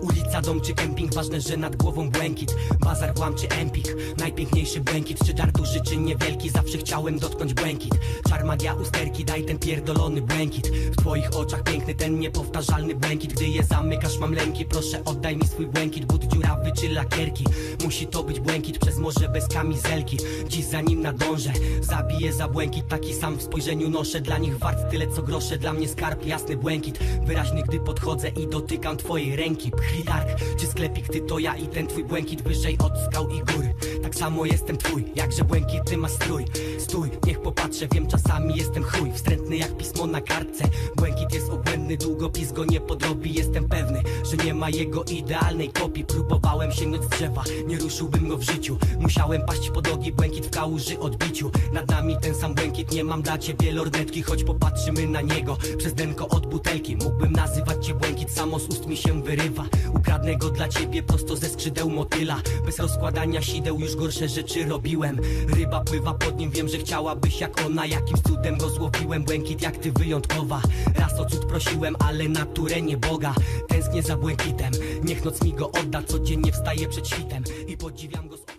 Ulica, dom czy kemping, ważne, że nad głową błękit. Bazar, kłam czy empik, najpiękniejszy błękit. Czy dar duży, czy niewielki, zawsze chciałem dotknąć błękit. Czar, magia, usterki, daj ten pierdolony błękit. W twoich oczach piękny ten niepowtarzalny błękit. Gdy je zamykasz mam lęki, proszę oddaj mi swój błękit. But dziurawy czy lakierki, musi to być błękit Przez morze bez kamizelki, dziś za nim nadążę Zabiję za błękit, taki sam w spojrzeniu noszę Dla nich wart tyle co grosze, dla mnie skarb, jasny błękit. Wyraźny gdy podchodzę i dotykam twojej ręki. Pchli targ, czy sklepik, ty to ja i ten twój błękit Wyżej od skał i gór, tak samo jestem twój Jakże błękit, ty masz strój. Stój, popatrzę, wiem czasami jestem chuj. Wstrętny jak pismo na kartce. Błękit jest obłędny, długopis go nie podrobi. Jestem pewny, że nie ma jego idealnej kopii. Próbowałem sięgnąć z drzewa, nie ruszyłbym go w życiu. Musiałem paść pod nogi, błękit w kałuży odbiciu. Nad nami ten sam błękit, nie mam dla ciebie lornetki. Choć popatrzymy na niego przez denko od butelki. Mógłbym nazywać samo z ust mi się wyrywa. Ukradnę go dla ciebie prosto ze skrzydeł motyla. Bez rozkładania sideł już gorsze rzeczy robiłem. Ryba pływa pod nim, wiem, że chciałabyś jak ona. Jakimś cudem go złowiłem, błękit jak ty wyjątkowa. Raz o cud prosiłem, ale naturę nie Boga. Tęsknię za błękitem, niech noc mi go odda Codziennie wstaję przed świtem. I podziwiam go z